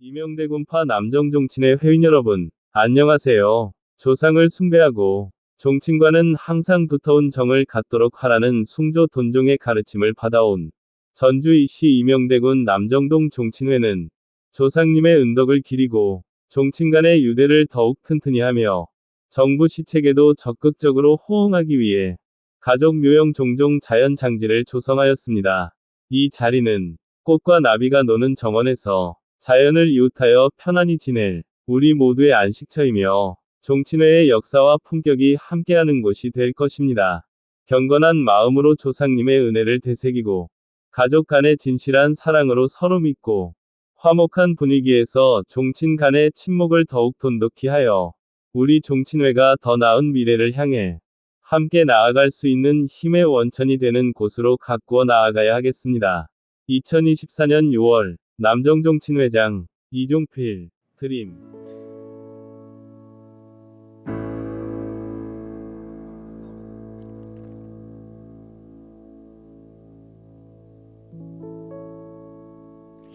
이명대군파 남정종친의 회원 여러분, 안녕하세요. 조상을 숭배하고 종친과는 항상 두터운 정을 갖도록 하라는 숭조 돈종의 가르침을 받아온 전주 이시 이명대군 남정동 종친회는 조상님의 은덕을 기리고 종친 간의 유대를 더욱 튼튼히 하며 정부 시책에도 적극적으로 호응하기 위해 가족 묘형 종종 자연 장지를 조성하였습니다. 이 자리는 꽃과 나비가 노는 정원에서 자연을 이웃하여 편안히 지낼 우리 모두의 안식처이며 종친회의 역사와 품격이 함께하는 곳이 될 것입니다. 경건한 마음으로 조상님의 은혜를 되새기고 가족 간의 진실한 사랑으로 서로 믿고 화목한 분위기에서 종친 간의 친목을 더욱 돈독히 하여 우리 종친회가 더 나은 미래를 향해 함께 나아갈 수 있는 힘의 원천이 되는 곳으로 가꾸어 나아가야 하겠습니다. 2024년 6월 남정종 친회장 이종필 드림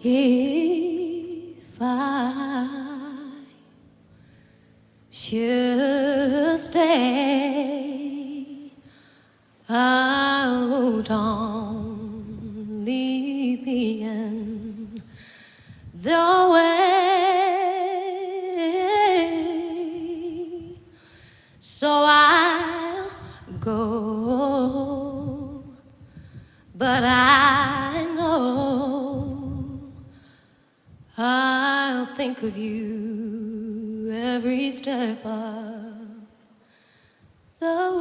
If I should stay, only be in the way. So I'll go, but I know I'll think of you every step of the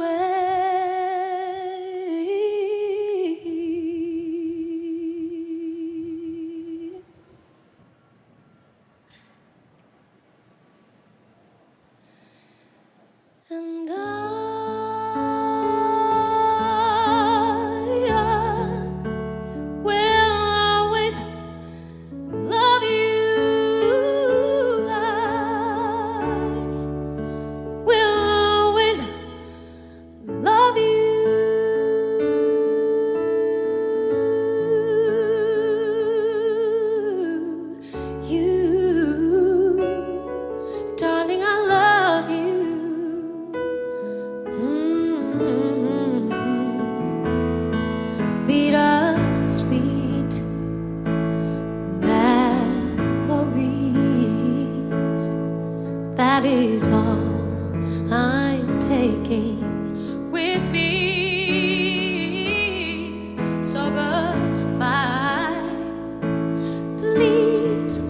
Is all I'm taking with me. So goodbye, please.